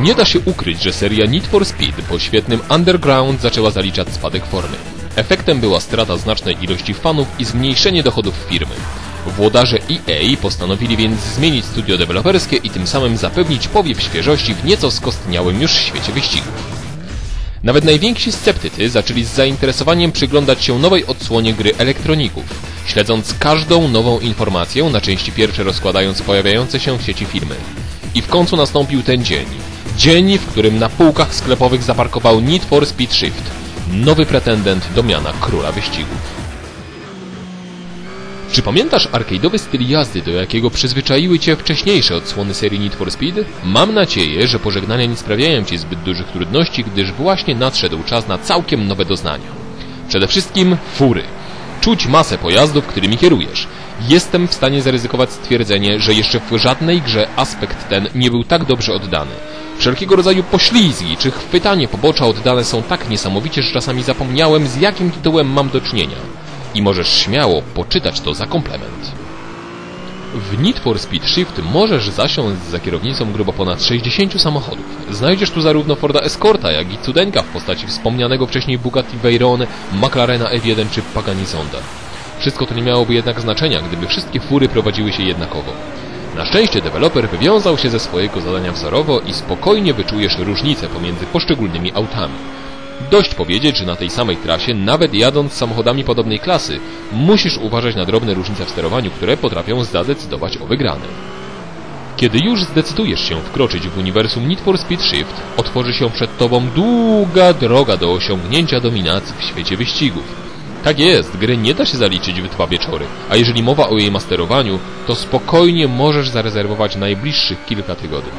Nie da się ukryć, że seria Need for Speed po świetnym Underground zaczęła zaliczać spadek formy. Efektem była strata znacznej ilości fanów i zmniejszenie dochodów firmy. Włodarze EA postanowili więc zmienić studio deweloperskie i tym samym zapewnić powiew świeżości w nieco skostniałym już świecie wyścigów. Nawet najwięksi sceptycy zaczęli z zainteresowaniem przyglądać się nowej odsłonie gry elektroników, śledząc każdą nową informację, na części pierwsze rozkładając pojawiające się w sieci filmy. I w końcu nastąpił ten dzień. Dzień, w którym na półkach sklepowych zaparkował Need for Speed Shift, nowy pretendent do miana króla wyścigów. Czy pamiętasz arcade'owy styl jazdy, do jakiego przyzwyczaiły Cię wcześniejsze odsłony serii Need for Speed? Mam nadzieję, że pożegnania nie sprawiają Ci zbyt dużych trudności, gdyż właśnie nadszedł czas na całkiem nowe doznania. Przede wszystkim fury. Czuć masę pojazdów, którymi kierujesz. Jestem w stanie zaryzykować stwierdzenie, że jeszcze w żadnej grze aspekt ten nie był tak dobrze oddany. Wszelkiego rodzaju poślizgi czy chwytanie pobocza oddane są tak niesamowicie, że czasami zapomniałem z jakim tytułem mam do czynienia i możesz śmiało poczytać to za komplement. W Need for Speed Shift możesz zasiąść za kierownicą grubo ponad 60 samochodów. Znajdziesz tu zarówno Forda Escorta, jak i cudeńka w postaci wspomnianego wcześniej Bugatti Veyron, McLarena F1 czy Pagani Zonda. Wszystko to nie miałoby jednak znaczenia, gdyby wszystkie fury prowadziły się jednakowo. Na szczęście deweloper wywiązał się ze swojego zadania wzorowo i spokojnie wyczujesz różnice pomiędzy poszczególnymi autami. Dość powiedzieć, że na tej samej trasie, nawet jadąc samochodami podobnej klasy, musisz uważać na drobne różnice w sterowaniu, które potrafią zadecydować o wygranej. Kiedy już zdecydujesz się wkroczyć w uniwersum Need for Speed Shift, otworzy się przed Tobą długa droga do osiągnięcia dominacji w świecie wyścigów. Tak jest, gry nie da się zaliczyć w dwa wieczory, a jeżeli mowa o jej masterowaniu, to spokojnie możesz zarezerwować najbliższych kilka tygodni.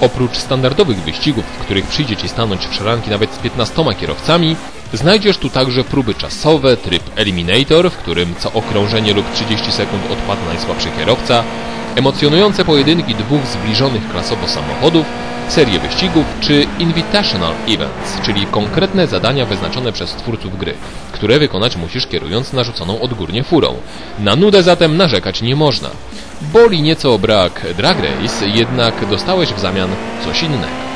Oprócz standardowych wyścigów, w których przyjdzie Ci stanąć w szranki nawet z 15 kierowcami, znajdziesz tu także próby czasowe, tryb Eliminator, w którym co okrążenie lub 30 sekund odpada najsłabszy kierowca, emocjonujące pojedynki dwóch zbliżonych klasowo samochodów, serię wyścigów czy Invitational Events, czyli konkretne zadania wyznaczone przez twórców gry, które wykonać musisz kierując narzuconą odgórnie furą. Na nudę zatem narzekać nie można. Boli nieco brak Drag Race, jednak dostałeś w zamian coś innego.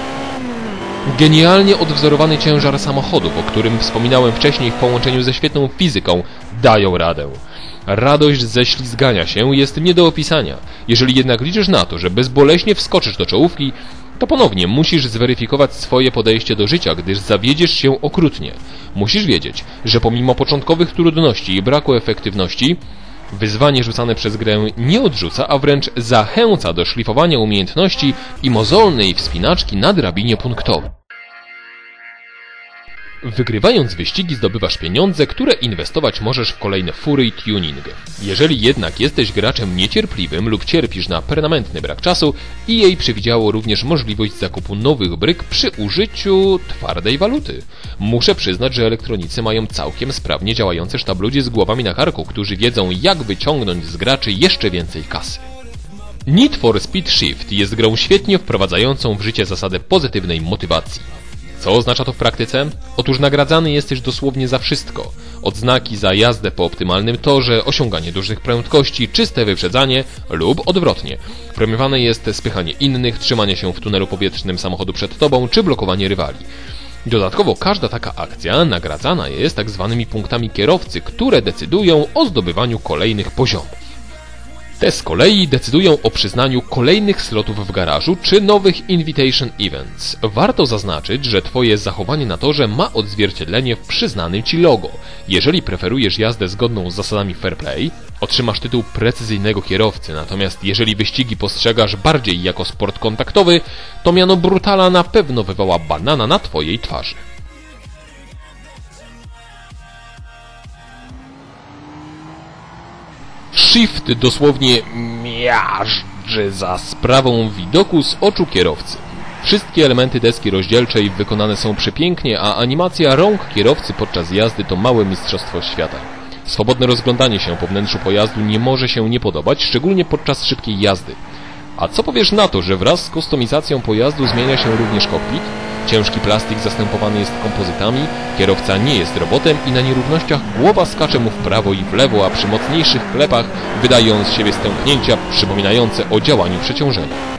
Genialnie odwzorowany ciężar samochodów, o którym wspominałem wcześniej w połączeniu ze świetną fizyką, dają radę. Radość ze ślizgania się jest nie do opisania. Jeżeli jednak liczysz na to, że bezboleśnie wskoczysz do czołówki, to ponownie musisz zweryfikować swoje podejście do życia, gdyż zawiedziesz się okrutnie. Musisz wiedzieć, że pomimo początkowych trudności i braku efektywności, wyzwanie rzucane przez grę nie odrzuca, a wręcz zachęca do szlifowania umiejętności i mozolnej wspinaczki na drabinie punktowej. Wygrywając wyścigi zdobywasz pieniądze, które inwestować możesz w kolejne fury i tuning. Jeżeli jednak jesteś graczem niecierpliwym lub cierpisz na permanentny brak czasu, EA przewidziało również możliwość zakupu nowych bryk przy użyciu twardej waluty. Muszę przyznać, że elektronicy mają całkiem sprawnie działające sztab z głowami na karku, którzy wiedzą jak wyciągnąć z graczy jeszcze więcej kasy. Need for Speed Shift jest grą świetnie wprowadzającą w życie zasadę pozytywnej motywacji. Co oznacza to w praktyce? Otóż nagradzany jesteś dosłownie za wszystko. Odznaki za jazdę po optymalnym torze, osiąganie dużych prędkości, czyste wyprzedzanie lub odwrotnie. Premiowane jest spychanie innych, trzymanie się w tunelu powietrznym samochodu przed tobą czy blokowanie rywali. Dodatkowo każda taka akcja nagradzana jest tak zwanymi punktami kierowcy, które decydują o zdobywaniu kolejnych poziomów. Te z kolei decydują o przyznaniu kolejnych slotów w garażu czy nowych Invitation Events. Warto zaznaczyć, że Twoje zachowanie na torze ma odzwierciedlenie w przyznanym Ci logo. Jeżeli preferujesz jazdę zgodną z zasadami fair play, otrzymasz tytuł precyzyjnego kierowcy, natomiast jeżeli wyścigi postrzegasz bardziej jako sport kontaktowy, to miano Brutala na pewno wywoła banana na Twojej twarzy. Shift dosłownie miażdży za sprawą widoku z oczu kierowcy. Wszystkie elementy deski rozdzielczej wykonane są przepięknie, a animacja rąk kierowcy podczas jazdy to małe mistrzostwo świata. Swobodne rozglądanie się po wnętrzu pojazdu nie może się nie podobać, szczególnie podczas szybkiej jazdy. A co powiesz na to, że wraz z kustomizacją pojazdu zmienia się również kokpit? Ciężki plastik zastępowany jest kompozytami, kierowca nie jest robotem i na nierównościach głowa skacze mu w prawo i w lewo, a przy mocniejszych klepach wydaje on z siebie stępnięcia przypominające o działaniu przeciążenia.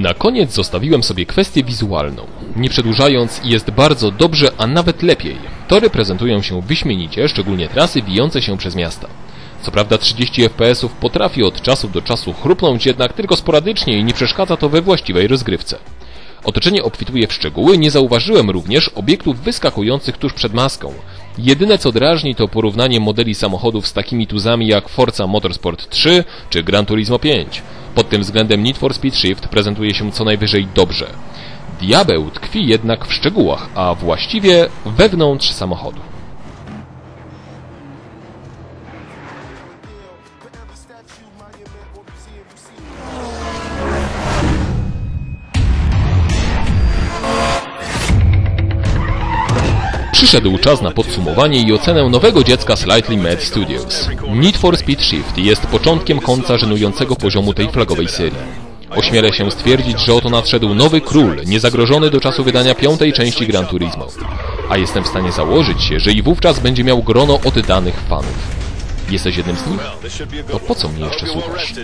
Na koniec zostawiłem sobie kwestię wizualną. Nie przedłużając, jest bardzo dobrze, a nawet lepiej. Tory prezentują się wyśmienicie, szczególnie trasy wijące się przez miasta. Co prawda 30 fps potrafi od czasu do czasu chrupnąć jednak tylko sporadycznie i nie przeszkadza to we właściwej rozgrywce. Otoczenie obfituje w szczegóły, nie zauważyłem również obiektów wyskakujących tuż przed maską. Jedyne co drażni to porównanie modeli samochodów z takimi tuzami jak Forza Motorsport 3 czy Gran Turismo 5. Pod tym względem Need for Speed Shift prezentuje się co najwyżej dobrze. Diabeł tkwi jednak w szczegółach, a właściwie wewnątrz samochodu. Przyszedł czas na podsumowanie i ocenę nowego dziecka Slightly Mad Studios. Need for Speed Shift jest początkiem końca żenującego poziomu tej flagowej serii. Ośmielę się stwierdzić, że oto nadszedł nowy król, niezagrożony do czasu wydania piątej części Gran Turismo. A jestem w stanie założyć się, że i wówczas będzie miał grono oddanych fanów. Jesteś jednym z nich? To po co mnie jeszcze słuchasz?